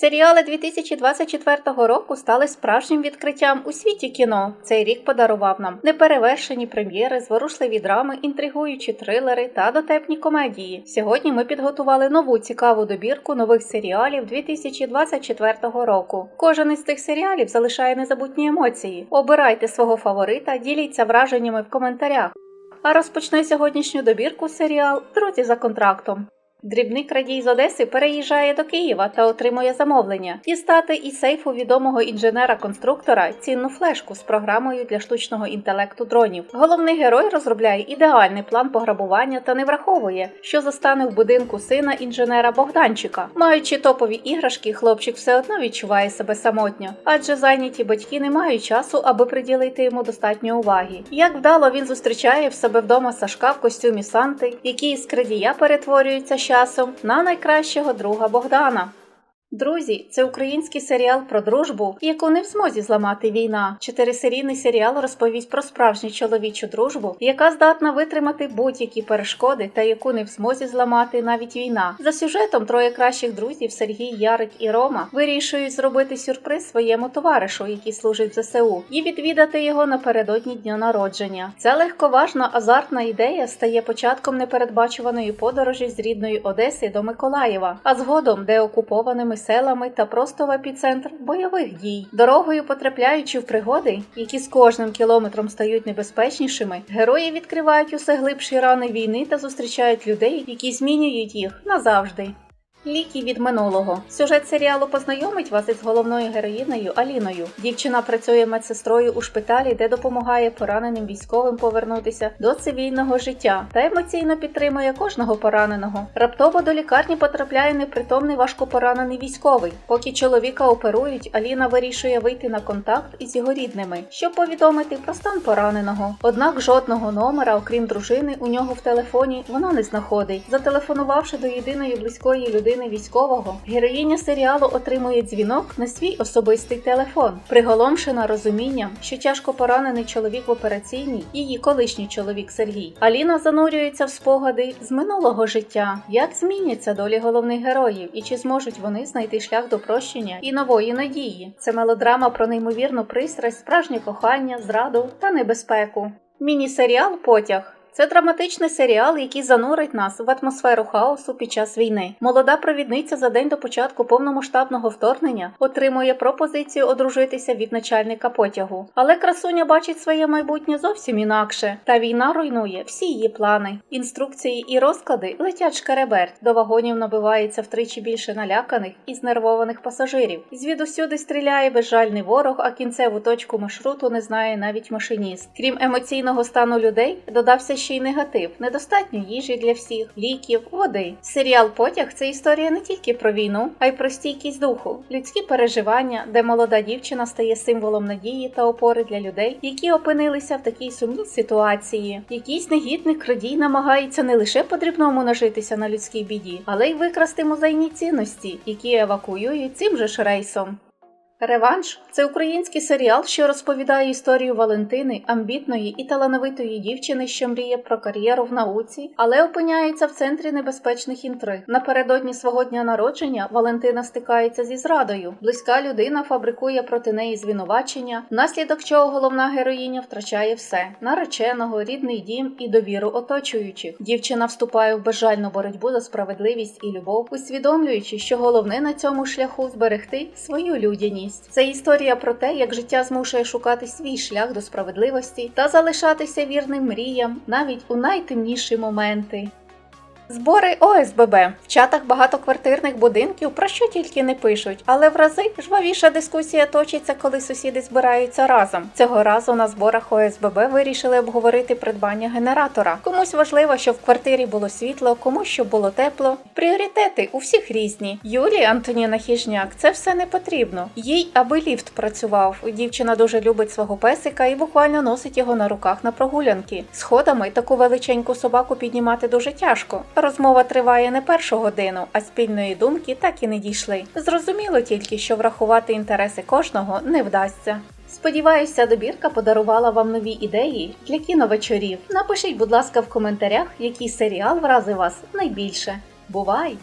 Серіали 2024 року стали справжнім відкриттям у світі кіно. Цей рік подарував нам неперевершені прем'єри, зворушливі драми, інтригуючі трилери та дотепні комедії. Сьогодні ми підготували нову цікаву добірку нових серіалів 2024 року. Кожен із цих серіалів залишає незабутні емоції. Обирайте свого фаворита, діліться враженнями в коментарях. А розпочне сьогоднішню добірку серіал Друзі за контрактом. Дрібний крадій з Одеси переїжджає до Києва та отримує замовлення дістати із сейфу відомого інженера-конструктора цінну флешку з програмою для штучного інтелекту дронів. Головний герой розробляє ідеальний план пограбування та не враховує, що застане в будинку сина інженера Богданчика. Маючи топові іграшки, хлопчик все одно відчуває себе самотньо, адже зайняті батьки не мають часу, аби приділити йому достатньо уваги. Як вдало він зустрічає в себе вдома Сашка в костюмі Санти, який із крадія перетворюється часом на найкращого друга Богдана. Друзі, це український серіал про дружбу, яку не в змозі зламати війна. Чотирисерійний серіал розповість про справжню чоловічу дружбу, яка здатна витримати будь-які перешкоди та яку не в змозі зламати навіть війна. За сюжетом троє кращих друзів Сергій, Ярик і Рома вирішують зробити сюрприз своєму товаришу, який служить в ЗСУ, і відвідати його напередодні дня народження. Ця легковажна азартна ідея стає початком непередбачуваної подорожі з рідної Одеси до Миколаєва, а згодом деокупованими селами та просто в епіцентр бойових дій. Дорогою потрапляючи в пригоди, які з кожним кілометром стають небезпечнішими, герої відкривають усе глибші рани війни та зустрічають людей, які змінюють їх назавжди. Ліки від минулого. Сюжет серіалу познайомить вас із головною героїнею Аліною. Дівчина працює медсестрою у шпиталі, де допомагає пораненим військовим повернутися до цивільного життя та емоційно підтримує кожного пораненого. Раптово до лікарні потрапляє непритомний важкопоранений військовий. Поки чоловіка оперують, Аліна вирішує вийти на контакт із його рідними, щоб повідомити про стан пораненого. Однак жодного номера, окрім дружини, у нього в телефоні вона не знаходить. Зателефонувавши до єдиної близької людини військового, героїня серіалу отримує дзвінок на свій особистий телефон, приголомшена розумінням, що тяжко поранений чоловік в операційній, її колишній чоловік Сергій. Аліна занурюється в спогади з минулого життя, як зміняться долі головних героїв і чи зможуть вони знайти шлях до прощення і нової надії. Це мелодрама про неймовірну пристрасть, справжнє кохання, зраду та небезпеку. Міні-серіал Потяг. Це драматичний серіал, який занурить нас в атмосферу хаосу під час війни. Молода провідниця за день до початку повномасштабного вторгнення отримує пропозицію одружитися від начальника потягу. Але красуня бачить своє майбутнє зовсім інакше. Та війна руйнує всі її плани. Інструкції і розклади летять шкереберть. До вагонів набивається втричі більше наляканих і знервованих пасажирів. Звідусюди стріляє безжальний ворог, а кінцеву точку маршруту не знає навіть машиніст. Крім емоційного стану людей, додався ще й негатив, недостатньо їжі для всіх, ліків, води. Серіал Потяг це історія не тільки про війну, а й про стійкість духу, людські переживання, де молода дівчина стає символом надії та опори для людей, які опинилися в такій сумній ситуації. Якийсь негідник крадій намагається не лише по-дрібному нажитися на людській біді, але й викрасти музейні цінності, які евакуюють цим же ж рейсом. Реванш це український серіал, що розповідає історію Валентини, амбітної і талановитої дівчини, що мріє про кар'єру в науці, але опиняється в центрі небезпечних інтриг. Напередодні свого дня народження Валентина стикається зі зрадою. Близька людина фабрикує проти неї звинувачення, внаслідок чого головна героїня втрачає все: нареченого, рідний дім і довіру оточуючих. Дівчина вступає в безжальну боротьбу за справедливість і любов, усвідомлюючи, що головне на цьому шляху зберегти свою людяність. Це історія про те, як життя змушує шукати свій шлях до справедливості та залишатися вірним мріям навіть у найтемніші моменти. Збори ОСББ в чатах багатоквартирних будинків про що тільки не пишуть, але в рази жвавіша дискусія точиться, коли сусіди збираються разом. Цього разу на зборах ОСББ вирішили обговорити придбання генератора. Комусь важливо, щоб в квартирі було світло, комусь щоб було тепло. Пріоритети у всіх різні. Юлії Антоніна Хіжняк це все не потрібно. Їй аби ліфт працював. Дівчина дуже любить свого песика і буквально носить його на руках на прогулянки. Сходами таку величеньку собаку піднімати дуже тяжко. Розмова триває не першу годину, а спільної думки так і не дійшли. Зрозуміло тільки, що врахувати інтереси кожного не вдасться. Сподіваюся, добірка подарувала вам нові ідеї для кіновечорів. Напишіть, будь ласка, в коментарях, який серіал вразив вас найбільше. Бувай!